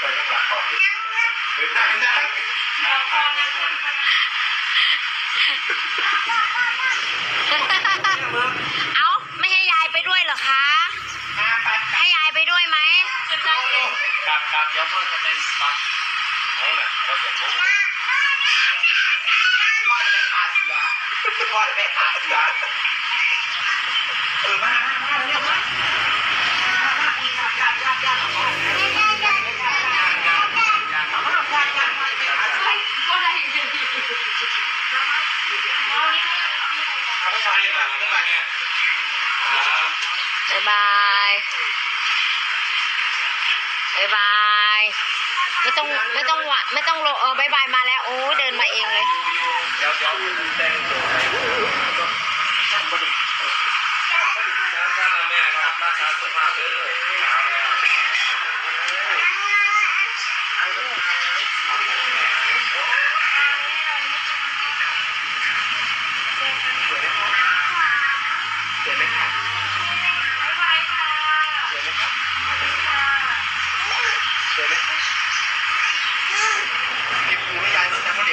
ไปยังหลักก่อนเฮ้ยได้ได้เอาไม่ให้ยายไปด้วยเหรอคะ ให้ยายไปด้วยไหมขึ้นได้เลยกลับกลับเดี๋ยวพ่อจะเป็นบังเอาน่ะเราอยากรู้พ่อจะไปขาเสือพ่อจะไปขาเสือ บายบาย ไม่ต้องไม่ต้องหวัดไม่ต้องโลเออบายบายมาแล้วโอ้ยเดินมาเองเลยเดี๋ยวเดี๋ยวแต่งตัวไปช่างบดุช่างบดุช่างช่างแม่ครับรักษาสุขภาพเด้อเอาแล้ว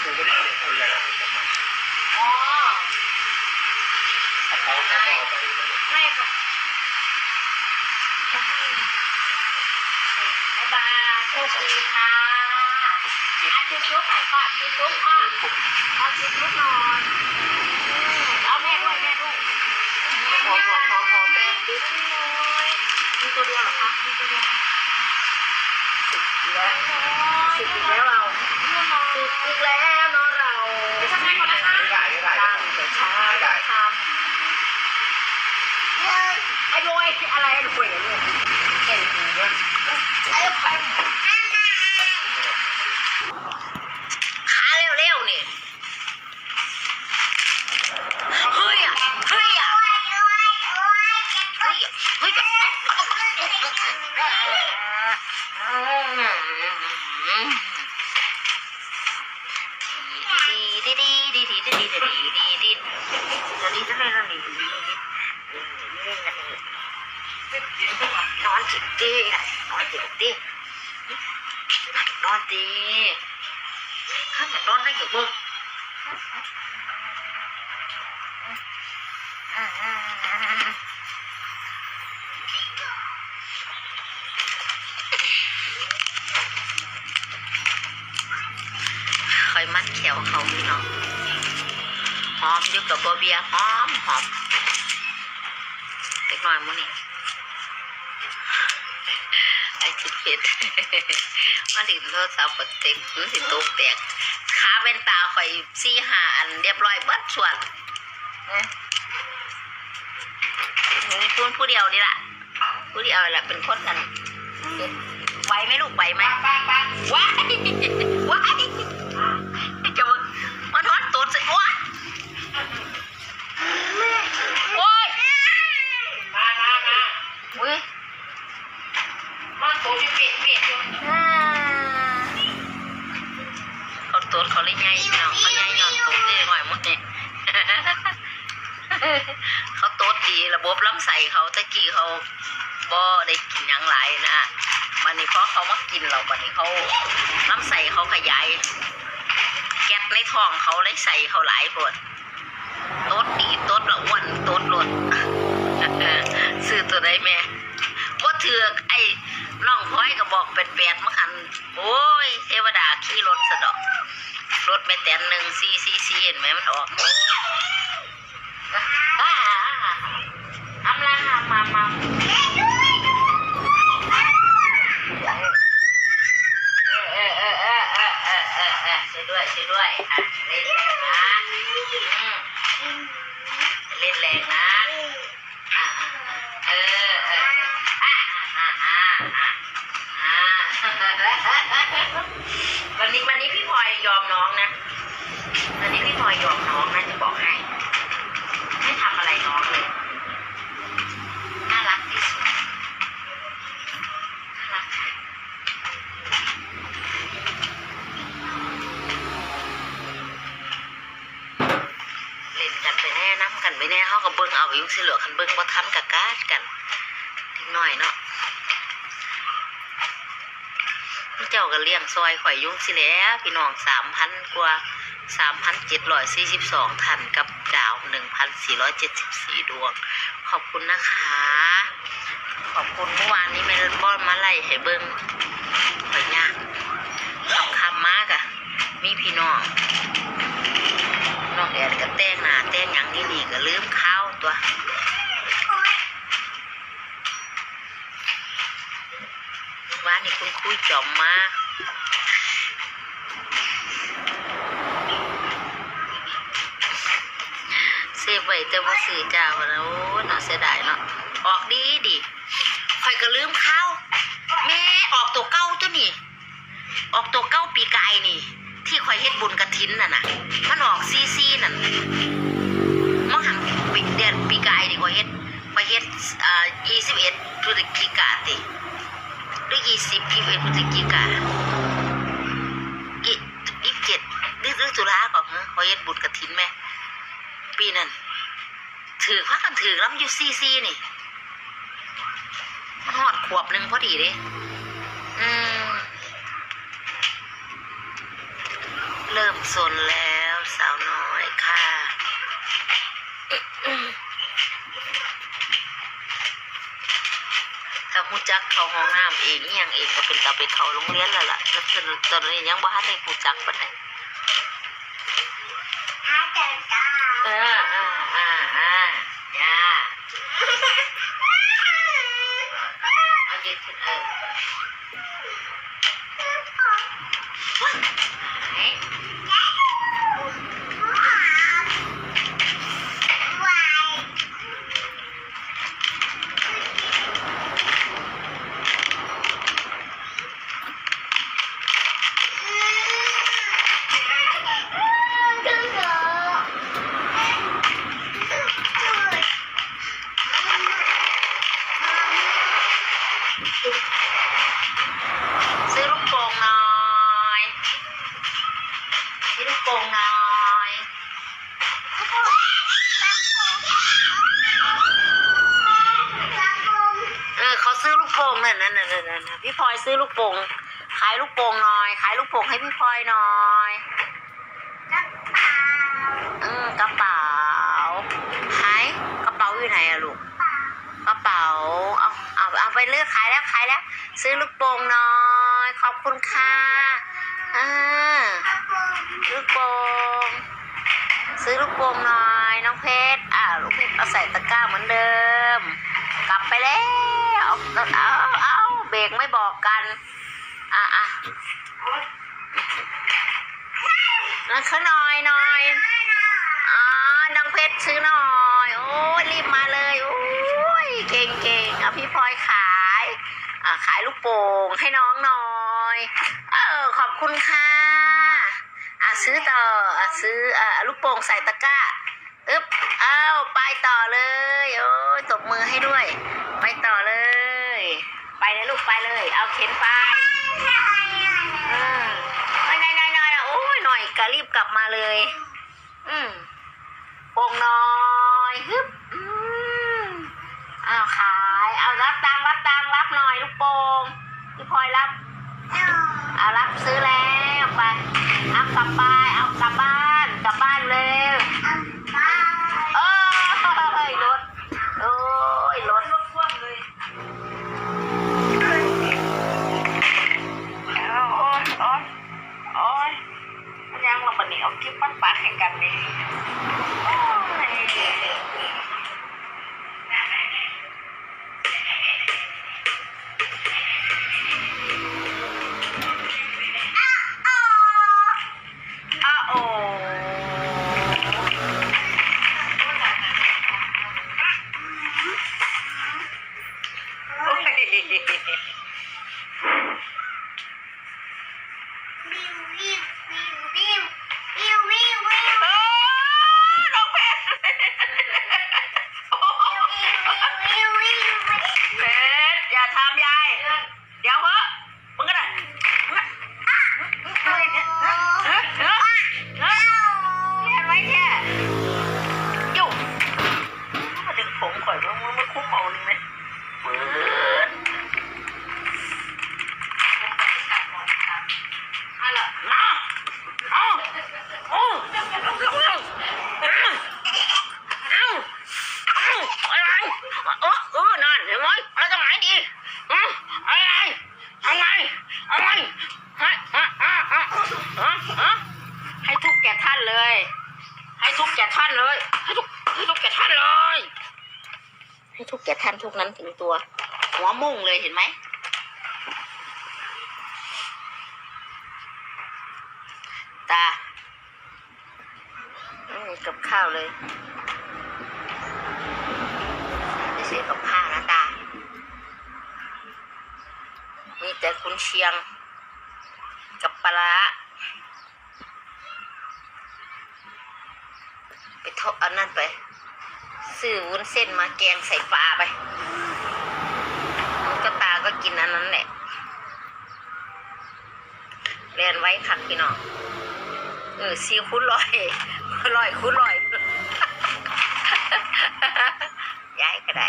กูไม่ได้เกี่ยวกับอเขาเขาเอาไปไม่ค่ะบ๊ายบายโชคดีค่ะอาจุ๊บจุ๊บหน่อยค่ะจุ๊บจุ๊บค่ะเอาจุ๊บจุ๊บหน่อยเอาแม่ด้วยแม่ด้วยพอมพอมพอมพอมแม่จุ๊บหน่อยมีตัวเดียวเหรอคะมีตัวเดียว สิบอีกแล้วสิบอีกแล้วเราสิบอีกแล้วเนาะเราทำไมก่อนนะคะไม่ได้ไม่ได้ตั้งแต่เช้าทำไอ้รวยอะไรไอ้รวยเนี่ยเก่งจริงด้วยไอ้ไปข นอนจิตดีนอนจิตดีนอนดีข้างนอนได้อยู่บ้างคอยมัดเขียวเขาพี่น้องหอมอยู่กับบัวเบียหอมหอมเล็กน้อยมื้อนี้ ไอ้จิตเผ็ดมาถึงโทรศัพท์กดเต็มมันสิตกแตกขาเป็นตาคอยซี่หาอันเรียบร้อยเบิดส่วนนี่พูดผู้เดียวนี่ล่ะ ผู้เดียวแหละเป็นคนกันไหวไหมลูกไหวไหมว้า เขามากินนี้เขาลำไส้เขาขยาย แก๊สในท้องเขาเลยใส่เขาหลายปวดต๊ดดีต๊ดละอ้วนต๊ดหลดซื้อตัวได้แม่ว่าเถือกไอ้น้องพลอยก็บอกเป็นแปดมะคัน โอ้ย เทวดาขี่รถสะดอก รถไม่แต่นหนึ่งซีซีซีเห็นไหมมันออกอ่าอำลามามาเออเออเออเออเออเออเออช่วยด้วยช่วยด้วยอะเล่นแรงนะอืมเล่นแรงนะ อ่าเออเอออ่าอ่าอ่าอ่าอ่าวันนี้วันนี้พี่พลอยยอมน้องนะ วันนี้พี่พลอยยอมน้องนะจะบอกให้ ไม่ทำอะไรน้องเลย น่ารักที่สุดน่ารักค่ะ ยุ่งสิเหลือคันเบิ้งบ่ทันกะกาดกันนิดหน่อยเนาะ เลี้ยงซอยข่อยยุ่งสิแหล้วพี่น้องสามพันกว่าสามพันเจ็ดร้อยสี่สิบสองทันกับดาวหนึ่งพันสี่ร้อยเจ็ดสิบสี่ดวง ขอบคุณนะคะ ขอบคุณเมื่อวานนี้ไม่ได้บอลมาไล่ให้เบิ้งไปยากคำคำมากอะมีพี่น้องน้องแอนก็แต่งหนาแต่งหยังนี่นี่ก็ลืมข้าวตัวว่านี่คุณคุยจอมมาเว้แต่ว่าซื้อจ้าวันนะโอ้เนาะเสียดายเนาะออกดีดิข่อยก็ลืมข้าวแม่ออกตัวเก้าตัวนี่ออกตัวเก้าปีกายนี่ ที่ข่อยเฮ็ดบุญกระถินน่ะนะมันออกซีซีนั่นมังหันปีเดือนปีกายนี่ข่อยเฮ็ดข่อยเฮ็ดอ่ายี่สิบเอ็ดพฤศจิกาติหรือยี่สิบยี่สิบเอ็ดพฤศจิกาอีอีเจ็ดหรือตุลาก่อนเฮะข่อยเฮ็ดบุญกระถินแม่ปีนั้น ถือพักกันถือล้ำอยู่ซีซีนี่ มันหอดขวบหนึ่งพอดีเด้อืม เริ่มสนแล้วสาวน้อยค่ะถ้าหูจักเขาห้องน้ำเองอหยังเองก็เป็นตาไปเขาโรงเรียนแล้วล่ะแล้วตอนตอนนี้ยังบ้านในหูจักปะเนี่ย ซื้อลูกโป่งขายลูกโป่งหน่อย ขายลูกโป่งให้พี่พลอยหน่อยกระเป๋าออกระเป๋าหายกระเป๋าอยู่ไหนอะลูกกระเป๋าเอาเอาเอาไปเลือกขายแล้วขายแล้ว ซื้อลูกโป่งหน่อย ขอบคุณค่ะอ่าลูกโป่งซื้อลูกโป่งหน่อย น้องเพชรอ่าลูกเพชรเอาใส่ตะกร้าเหมือนเดิม กลับไปแล้วเอาเอา เบรกไม่บอกกัน อะอะนั่นเขาหน่อยหน่อยอ๋อน้องเพชรซื้อหน่อย โอ้ยรีบมาเลยโอ้ยเก่งเก่งเอาพี่พลอยขายอ่าขายลูกโป่งให้น้องหน่อยเออขอบคุณค่ะอะซื้อต่ออะซื้ออะเอาลูกโป่งใส่ตะกร้าอึ๊บอ้าวไปต่อเลย โอ้ยตบมือให้ด้วย ไปต่อเลย เลยลูกไปเลย เอาเข็นไปอืมไม่น้อยน้อยน้อยโอ้ยหน่อยก็รีบกลับมาเลย อืมโป่งน้อยฮึบอืมอ้าวขาย เอารับตังค์รับตังค์รับหน่อยลูกโป่งพี่พลอยรับเอารับซื้อแล้วไปเอากลับไปเอากลับบ้านกลับบ้านเร็ว ทุกนั้นถึงตัว หัวมุ่งเลยเห็นไหม ตาไม่มีกับข้าวเลยไม่เสียกับข้าวนะตา มีแต่คุณเชียง กับปลาร้าไปทอดอันนั้นไป ซื้อวุ้นเส้นมาแกงใส่ปลาไปก็ตาก็กินอันนั้นแหละเรียนไว้คักพี่น้องเออซีคุ้นลอยลอยคุ้นลอยย้ายก็ได้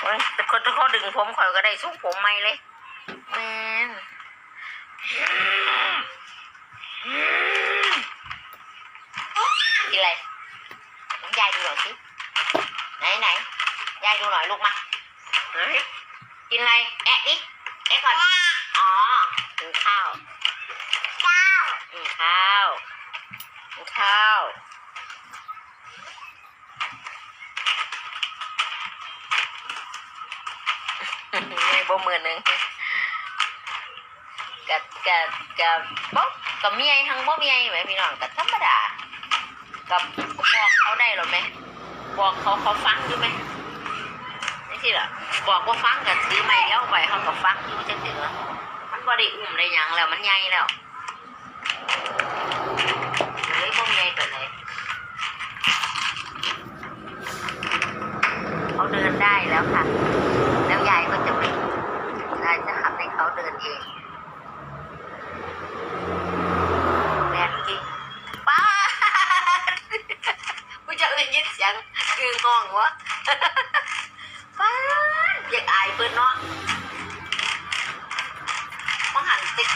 โอ้ยแต่คนที่เขาดึงผมข่อยก็ได้สุกผมไม่เลยแม่งกินอะไร น้อง ยายดูหน่อยสิไหนไหนยายดูหน่อยลูกมาเฮ้ยกินอะไรแอะดิแอะก่อนอ๋อกินข้าวข้าวกินข้าวกินข้าวไม่บ่มือหนึ่งกับกับกับบ่กับเมียทั้งบ่เมียไหมพี่น้องกับธรรมดา กับบอกเขาได้หรอไหมบอกเขาเขาฟังอยู่ไหมนี่สิล่ะบอกว่าฟังกับซื้อไม่เลี้ยวไปเขาก็ฟังอยู่จังสิละมันบ่ได้อุ้มได้ยังแล้วมันใหญ่แล้วเลยบ่ใหญ่ไปเลยเขาเดินได้แล้วค่ะ แล้วยายก็จะไม่ยายจะทำให้เขาเดินเองแม่จริงป้า กูจะได้ยินเสียง คืองวะป้าอยากอายเพื่อนเนาะมังหันติก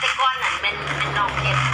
ติก้อนนั่นเป็นเป็นน้องเพช